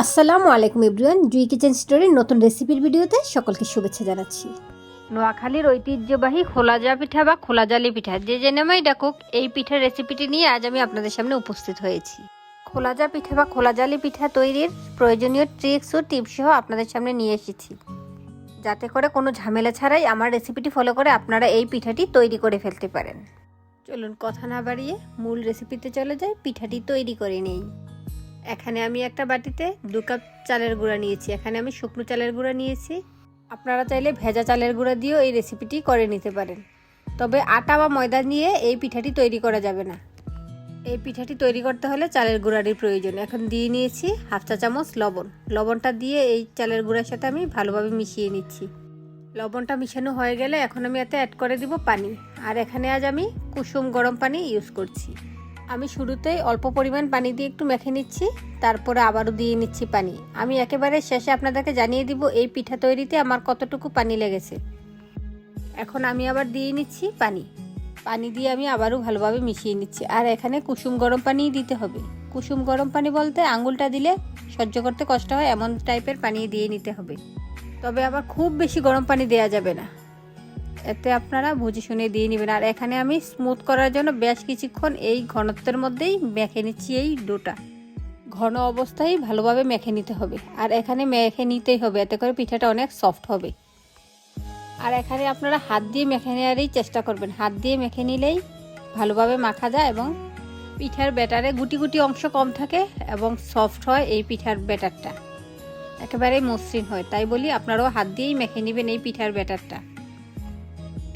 আসসালামু আলাইকুম এভরিওয়ান, জুই কিচেন স্টোরের নতুন রেসিপির ভিডিওতে সকলকে শুভেচ্ছা জানাচ্ছি। নোয়াখালীর ঐতিহ্যবাহী খোলাজা পিঠা বা খোলাজালি পিঠা, যে যে নামেই ডাকুক, এই পিঠার রেসিপিটি নিয়ে আজ আমি আপনাদের সামনে উপস্থিত হয়েছি। খোলাজা পিঠা বা খোলাজালি পিঠা তৈরির প্রয়োজনীয় ট্রিক্স ও টিপস সহ আপনাদের সামনে নিয়ে এসেছি। যাতে করে কোনো ঝামেলা ছাড়াই আমার রেসিপিটি ফলো করে আপনারা এই পিঠাটি তৈরি করে ফেলতে পারেন। চলুন কথা না বাড়িয়ে মূল রেসিপিতে চলে যাই, পিঠাটি তৈরি করে নেই। এখানে আমি একটা বাটিতে দু কাপ চালের গুঁড়া নিয়েছি। এখানে আমি শুকনো চালের গুঁড়া নিয়েছি। আপনারা চাইলে ভেজা চালের গুঁড়া দিয়েও এই রেসিপিটি করে নিতে পারেন। তবে আটা বা ময়দা নিয়ে এই পিঠাটি তৈরি করা যাবে না। এই পিঠাটি তৈরি করতে হলে চালের গুঁড়ারই প্রয়োজন। এখন দিয়ে নিয়েছি হাফ চা চামচ লবণ। লবণটা দিয়ে এই চালের গুঁড়ার সাথে আমি ভালোভাবে মিশিয়ে নিচ্ছি। লবণটা মিশানো হয়ে গেলে এখন আমি এতে অ্যাড করে দিব পানি। আর এখানে আজ আমি কুসুম গরম পানি ইউজ করছি। আমি শুরুতেই অল্প পরিমাণ পানি দিয়ে একটু মেখে নিচ্ছি, তারপরে আবারও দিয়ে নিচ্ছি পানি। আমি একেবারে শেষে আপনাদেরকে জানিয়ে দিব এই পিঠা তৈরিতে আমার কতটুকু পানি লেগেছে। এখন আমি আবার দিয়ে নিচ্ছি পানি। পানি দিয়ে আমি আবারও ভালোভাবে মিশিয়ে নিচ্ছি। আর এখানে কুসুম গরম পানিই দিতে হবে। কুসুম গরম পানি বলতে আঙুলটা দিলে সহ্য করতে কষ্ট হয়, এমন টাইপের পানি দিয়ে নিতে হবে। তবে আবার খুব বেশি গরম পানি দেওয়া যাবে না। এতে আপনারা বুঝে শুনে দিয়ে নেবেন। আর এখানে আমি স্মুথ করার জন্য বেশ কিছুক্ষণ এই ঘনত্বের মধ্যেই মেখে নিচ্ছি এই ডোটা। ঘন অবস্থায় ভালোভাবে মেখে নিতে হবে। আর এখানে মেখে নিতেই হবে, এতে করে পিঠাটা অনেক সফট হবে। আর এখানে আপনারা হাত দিয়ে মেখে নেওয়ারই চেষ্টা করবেন। হাত দিয়ে মেখে নিলেই ভালোভাবে মাখা যায় এবং পিঠার ব্যাটারে গুটি গুটি অংশ কম থাকে এবং সফট হয় এই পিঠার ব্যাটারটা। একেবারে মসৃণ হয়, তাই বলি আপনারাও হাত দিয়েই মেখে নেবেন এই পিঠার ব্যাটারটা।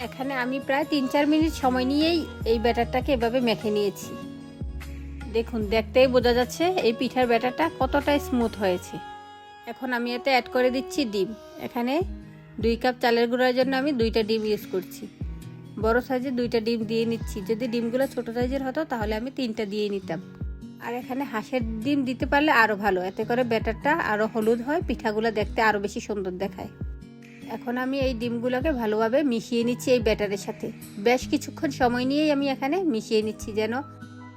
এখানে আমি প্রায় তিন চার মিনিট সময় নিয়েই এই ব্যাটারটাকে এভাবে মেখে নিয়েছি। দেখুন, দেখতেই বোঝা যাচ্ছে এই পিঠার ব্যাটারটা কতটা স্মুথ হয়েছে। এখন আমি এতে অ্যাড করে দিচ্ছি ডিম। এখানে দুই কাপ চালের গুঁড়ার জন্য আমি দুইটা ডিম ইউজ করছি। বড় সাইজের দুইটা ডিম দিয়ে নিচ্ছি। যদি ডিমগুলো ছোট সাইজের হতো, তাহলে আমি তিনটা দিয়ে নিতাম। আর এখানে হাঁসের ডিম দিতে পারলে আরও ভালো। এতে করে ব্যাটারটা আরও হলুদ হয়, পিঠাগুলো দেখতে আরও বেশি সুন্দর দেখায়। এখন আমি এই ডিমগুলোকে ভালোভাবে মিশিয়ে নিচ্ছি এই ব্যাটারের সাথে। বেশ কিছুক্ষণ সময় নিয়েই আমি এখানে মিশিয়ে নিচ্ছি যেন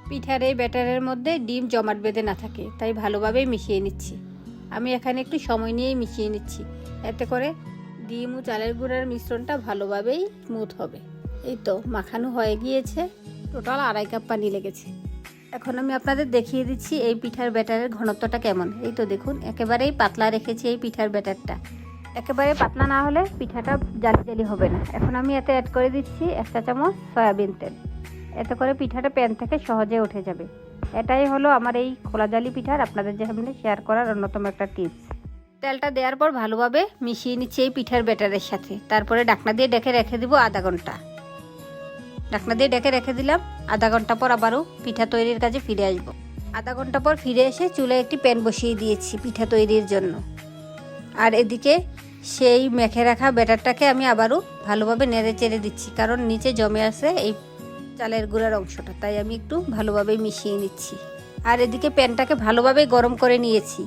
পিঠার এই ব্যাটারের মধ্যে ডিম জমাট বেঁধে না থাকে, তাই ভালোভাবেই মিশিয়ে নিচ্ছি। আমি এখানে একটু সময় নিয়েই মিশিয়ে নিচ্ছি, এতে করে ডিম ও চালের গুঁড়ার মিশ্রণটা ভালোভাবেই স্মুথ হবে। এই তো মাখানো হয়ে গিয়েছে টোটাল আড়াই কাপ পানি লেগেছে। এখন আমি আপনাদের দেখিয়ে দিচ্ছি এই পিঠার ব্যাটারের ঘনত্বটা কেমন। এই তো দেখুন, একেবারেই পাতলা রেখেছি এই পিঠার ব্যাটারটা। একেবারে পাতলা না হলে পিঠাটা জালি জালি হবে না। এখন আমি এতে অ্যাড করে দিচ্ছি একটা চামচ সয়াবিন তেল। এতে করে পিঠাটা প্যান থেকে সহজে উঠে যাবে। এটাই হলো আমার এই খোলা জালি পিঠার আপনাদের সামনে শেয়ার করার অন্যতম একটা টিপস তেলটা দেওয়ার পর ভালোভাবে মিশিয়ে নিচ্ছি এই পিঠার ব্যাটারের সাথে। তারপরে ডাকনা দিয়ে ডেকে রেখে দিব আধা ঘণ্টা। ডাকনা দিয়ে ডেকে রেখে দিলাম। আধা ঘণ্টা পর আবারও পিঠা তৈরির কাজে ফিরে আসব। আধা ঘণ্টা পর ফিরে এসে চুলে একটি প্যান বসিয়ে দিয়েছি পিঠা তৈরির জন্য। আর এদিকে সেই মেখে রাখা ব্যাটারটাকে আমি আবারও ভালোভাবে নেড়ে চেড়ে দিচ্ছি, কারণ নিচে জমে আছে এই চালের গুঁড়ার অংশটা, তাই আমি একটু ভালোভাবে মিশিয়ে নিচ্ছি। আর এদিকে প্যানটাকে ভালোভাবে গরম করে নিয়েছি।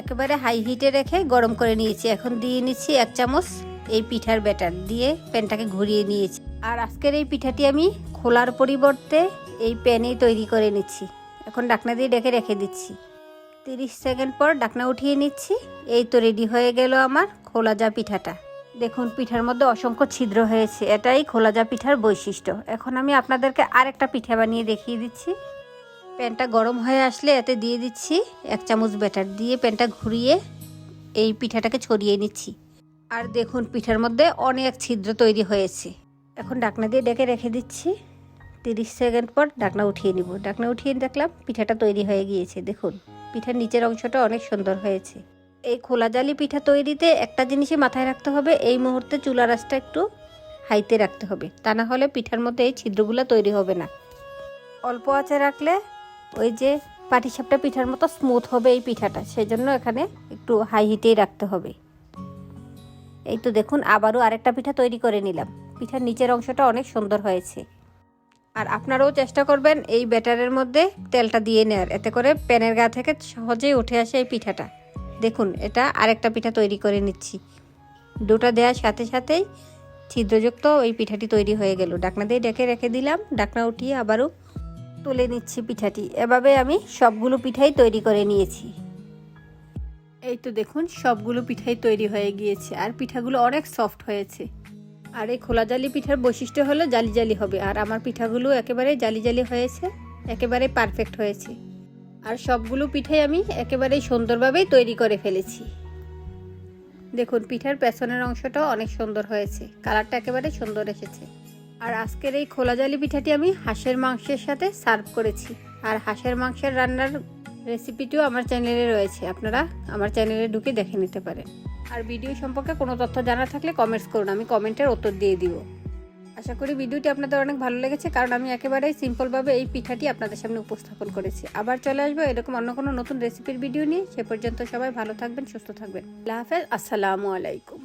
একেবারে হাই হিটে রেখে গরম করে নিয়েছি। এখন দিয়ে নিচ্ছি এক চামচ এই পিঠার ব্যাটার দিয়ে প্যানটাকে ঘুরিয়ে নিয়েছি। আর আজকের এই পিঠাটি আমি খোলার পরিবর্তে এই প্যানেই তৈরি করে নিচ্ছি। এখন ডাকনা দিয়ে ডেকে রেখে দিচ্ছি। তিরিশ সেকেন্ড পর ডাকনা উঠিয়ে নিচ্ছি। এই তো রেডি হয়ে গেল আমার খোলা যা পিঠাটা। দেখুন, পিঠার মধ্যে অসংখ্য ছিদ্র হয়েছে। এটাই খোলা যা পিঠার বৈশিষ্ট্য। এখন আমি আপনাদেরকে আরেকটা পিঠা বানিয়ে দেখিয়ে দিচ্ছি। প্যানটা গরম হয়ে আসলে এতে দিয়ে দিচ্ছি এক চামচ ব্যাটার দিয়ে প্যানটা ঘুরিয়ে এই পিঠাটাকে ছড়িয়ে নিচ্ছি। আর দেখুন, পিঠার মধ্যে অনেক ছিদ্র তৈরি হয়েছে। এখন ডাকনা দিয়ে ডেকে রেখে দিচ্ছি। তিরিশ সেকেন্ড পর ডাকনা উঠিয়ে নিব। ডাকনা উঠিয়ে দেখলাম পিঠাটা তৈরি হয়ে গিয়েছে, দেখুন। পিঠার নিচের অংশটা অনেক সুন্দর হয়েছে। এই খোলা জালি পিঠা তৈরিতে একটা জিনিসই মাথায় রাখতে হবে, এই মুহূর্তে চুলা রাসটা একটু হাইতে রাখতে হবে। তা না হলে পিঠার মধ্যে এই ছিদ্রগুলো তৈরি হবে না। অল্প আঁচে রাখলে ওই যে পাটিসাপটা পিঠার মতো স্মুথ হবে এই পিঠাটা সেই জন্য এখানে একটু হাই হিটেই রাখতে হবে। এই তো দেখুন, আবারও আরেকটা পিঠা তৈরি করে নিলাম। পিঠার নিচের অংশটা অনেক সুন্দর হয়েছে। আর আপনারাও চেষ্টা করবেন এই ব্যাটারের মধ্যে তেলটা দিয়ে নেওয়ার এতে করে প্যানের গা থেকে সহজেই উঠে আসে এই পিঠাটা। দেখুন, এটা আরেকটা পিঠা তৈরি করে নিচ্ছি। দুটা দেওয়ার সাথে সাথেই ছিদ্রযুক্ত ওই পিঠাটি তৈরি হয়ে গেল। ডাকনা দিয়ে ডেকে রেখে দিলাম। ডাকনা উঠিয়ে আবারও তুলে নিচ্ছি পিঠাটি। এভাবে আমি সবগুলো পিঠাই তৈরি করে নিয়েছি। এই তো দেখুন, সবগুলো পিঠাই তৈরি হয়ে গিয়েছে। আর পিঠাগুলো অনেক সফট হয়েছে। আর এই খোলা জালি পিঠার বৈশিষ্ট্য হলো জালি জালি হবে, আর আমার পিঠাগুলো একেবারে জালি জালি হয়েছে, একেবারে পারফেক্ট হয়েছে। আর সবগুলো পিঠাই আমি একেবারেই সুন্দরভাবেই তৈরি করে ফেলেছি। দেখুন, পিঠার পেছনের অংশটাও অনেক সুন্দর হয়েছে, কালারটা একেবারে সুন্দর এসেছে। আর আজকের এই খোলা জালি পিঠাটি আমি হাঁসের মাংসের সাথে সার্ভ করেছি, আর হাঁসের মাংসের রান্নার রেসিপিটিও আমার চ্যানেলে রয়েছে, আপনারা আমার চ্যানেলে ঢুকে দেখে নিতে পারেন। আর ভিডিও সম্পর্কে কোনো তথ্য জানা থাকলে কমেন্টস করুন, আমি কমেন্টের উত্তর দিয়ে দিব। আশা করি ভিডিওটি আপনাদের অনেক ভালো লেগেছে, কারণ আমি একেবারেই সিম্পলভাবে এই পিঠাটি আপনাদের সামনে উপস্থাপন করেছি। আবার চলে আসব এরকম অন্য কোনো নতুন রেসিপির ভিডিও নিয়ে। সে পর্যন্ত সবাই ভালো থাকবেন, সুস্থ থাকবেন। আল্লাহ হাফেজ, আসসালামু আলাইকুম।